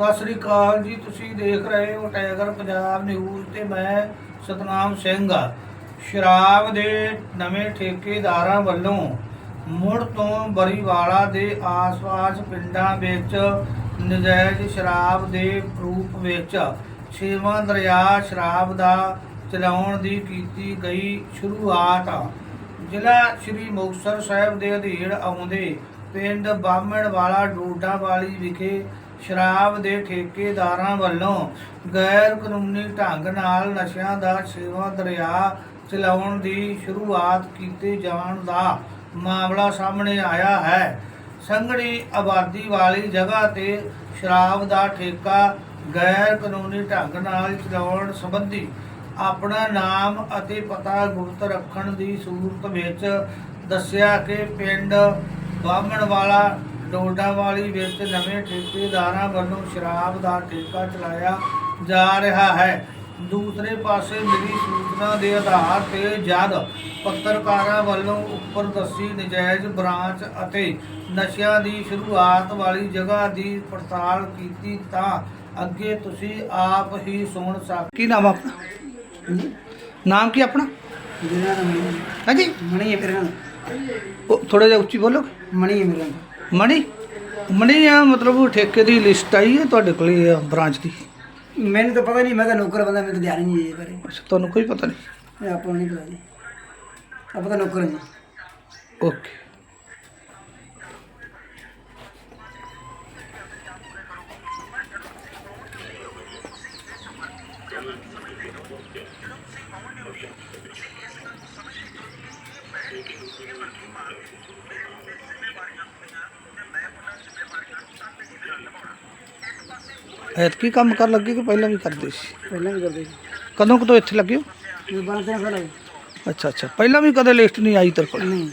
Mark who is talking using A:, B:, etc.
A: ਸਤਿ ਸ੍ਰੀ ਅਕਾਲ ਜੀ, ਤੁਸੀਂ ਦੇਖ ਰਹੇ ਹੋ ਟਾਈਗਰ ਪੰਜਾਬ ਨਿਊਜ਼ ਤੇ ਮੈਂ ਸਤਨਾਮ ਸਿੰਘ। ਆ ਸ਼ਰਾਬ ਦੇ ਨਵੇਂ ਠੇਕੇਦਾਰਾਂ ਵੱਲੋਂ ਮੁੜ ਤੋਂ ਬਰੀਵਾਲਾ ਦੇ ਆਸ-ਪਾਸ ਪਿੰਡਾਂ ਵਿੱਚ ਨਜਾਇਜ਼ ਸ਼ਰਾਬ ਦੇ ਰੂਪ ਵਿੱਚ ਛੇਵਾਂ ਦਰਿਆ ਸ਼ਰਾਬ ਦਾ ਚਲਾਉਣ ਦੀ ਕੀਤੀ ਗਈ ਸ਼ੁਰੂਆਤ। ਜ਼ਿਲ੍ਹਾ ਸ਼੍ਰੀ ਮੁਕਤਸਰ ਸਾਹਿਬ ਦੇ ਅਧੀਨ ਆਉਂਦੇ ਪਿੰਡ ਬਾਹਮਣ ਵਾਲਾ ਡੋਡਾ ਵਾਲੀ ਵਿਖੇ ਸ਼ਰਾਬ ਦੇ ਠੇਕੇਦਾਰਾਂ ਵੱਲੋਂ ਗੈਰ ਕਾਨੂੰਨੀ ਢੰਗ ਨਾਲ ਨਸ਼ਿਆਂ ਦਾ ਸੇਵਾ ਦਰਿਆ ਚਲਾਉਣ ਦੀ ਸ਼ੁਰੂਆਤ ਕੀਤੇ ਜਾਣ ਦਾ ਮਾਮਲਾ ਸਾਹਮਣੇ ਆਇਆ ਹੈ। ਸੰਘਣੀ ਆਬਾਦੀ ਵਾਲੀ ਜਗ੍ਹਾ ਤੇ ਸ਼ਰਾਬ ਦਾ ਠੇਕਾ ਗੈਰ ਕਾਨੂੰਨੀ ਢੰਗ ਨਾਲ ਚਲਾਉਣ ਸੰਬੰਧੀ ਆਪਣਾ ਨਾਮ ਅਤੇ ਪਤਾ ਗੁਪਤ ਰੱਖਣ ਦੀ ਸੂਰਤ ਵਿੱਚ ਦੱਸਿਆ ਕਿ ਪਿੰਡ ਬਾਹਮਣਵਾਲਾ ਡੋਡਾਵਾਲੀ ਵਿੱਚ ਨਵੇਂ ਠੇਕੇਦਾਰਾਂ ਵੱਲੋਂ ਸ਼ਰਾਬ ਦਾ ਠੇਕਾ ਚਲਾਇਆ ਜਾ ਰਿਹਾ ਹੈ। ਦੂਸਰੇ ਪਾਸੇ ਮਿਲੀ ਸੂਚਨਾ ਦੇ ਆਧਾਰ ਤੇ ਜਦ ਪੱਤਰਕਾਰਾਂ ਵੱਲੋਂ ਉੱਪਰ ਦੱਸੀ ਨਜਾਇਜ਼ ਬ੍ਰਾਂਚ ਅਤੇ ਨਸ਼ਿਆਂ ਦੀ ਸ਼ੁਰੂਆਤ ਵਾਲੀ ਜਗ੍ਹਾ ਦੀ ਪੜਤਾਲ ਕੀਤੀ ਤਾਂ ਅੱਗੇ ਤੁਸੀਂ ਆਪ ਹੀ ਸੁਣ ਸਕਦੇ ਕੀ ਨਾਮ ਆਪਣਾ? ਨਾਮ ਕੀ ਆਪਣਾ? ਹਾਂਜੀ।
B: ਮਣੀ ਹੈ
A: ਉਹ ਥੋੜਾ ਜਿਹਾ ਉੱਚੀ ਬੋਲੋ।
B: ਮਣੀ ਹੈ ਮੇਰਾ
A: ਮਣੀ ਮਣੀ ਆ ਮਤਲਬ ਠੇਕੇ ਦੀ ਲਿਸਟ ਆਈ ਹੈ ਤੁਹਾਡੇ ਕੋਲ ਬ੍ਰਾਂਚ ਦੀ?
B: ਮੈਨੂੰ ਤਾਂ ਪਤਾ ਨਹੀਂ ਮੈਂ ਤਾਂ ਨੌਕਰ ਬੰਦਾ ਮੈਨੂੰ ਤਾਂ ਧਿਆਨ ਨਹੀਂ ਇਹ ਬਾਰੇ।
A: ਅੱਛਾ ਤੁਹਾਨੂੰ ਕੋਈ ਪਤਾ ਨਹੀਂ?
B: ਇਹ ਆਪਾਂ ਨੂੰ ਨਹੀਂ ਪਤਾ ਜੀ। ਆਪਾਂ ਤਾਂ ਨੌਕਰ ਹਾਂ
A: ਓਕੇ। ਐਤਕੀ ਕੰਮ ਕਰ ਲੱਗੀ ਕਿ ਪਹਿਲਾਂ ਵੀ ਕਰਦੇ ਸੀ
B: ਪਹਿਲਾਂ ਵੀ ਕਰਦੇ ਸੀ
A: ਕਦੋਂ ਕਦੋਂ ਇੱਥੇ ਲੱਗਿਓ ਹੋ
B: ਇਹ 12 13 ਸਾਲ ਹੋ ਗਏ
A: ਅੱਛਾ ਅੱਛਾ ਪਹਿਲਾਂ ਵੀ ਕਦੇ ਲਿਸਟ ਨਹੀਂ ਆਈ ਤੇਰੇ ਕੋਲ
B: ਨਹੀਂ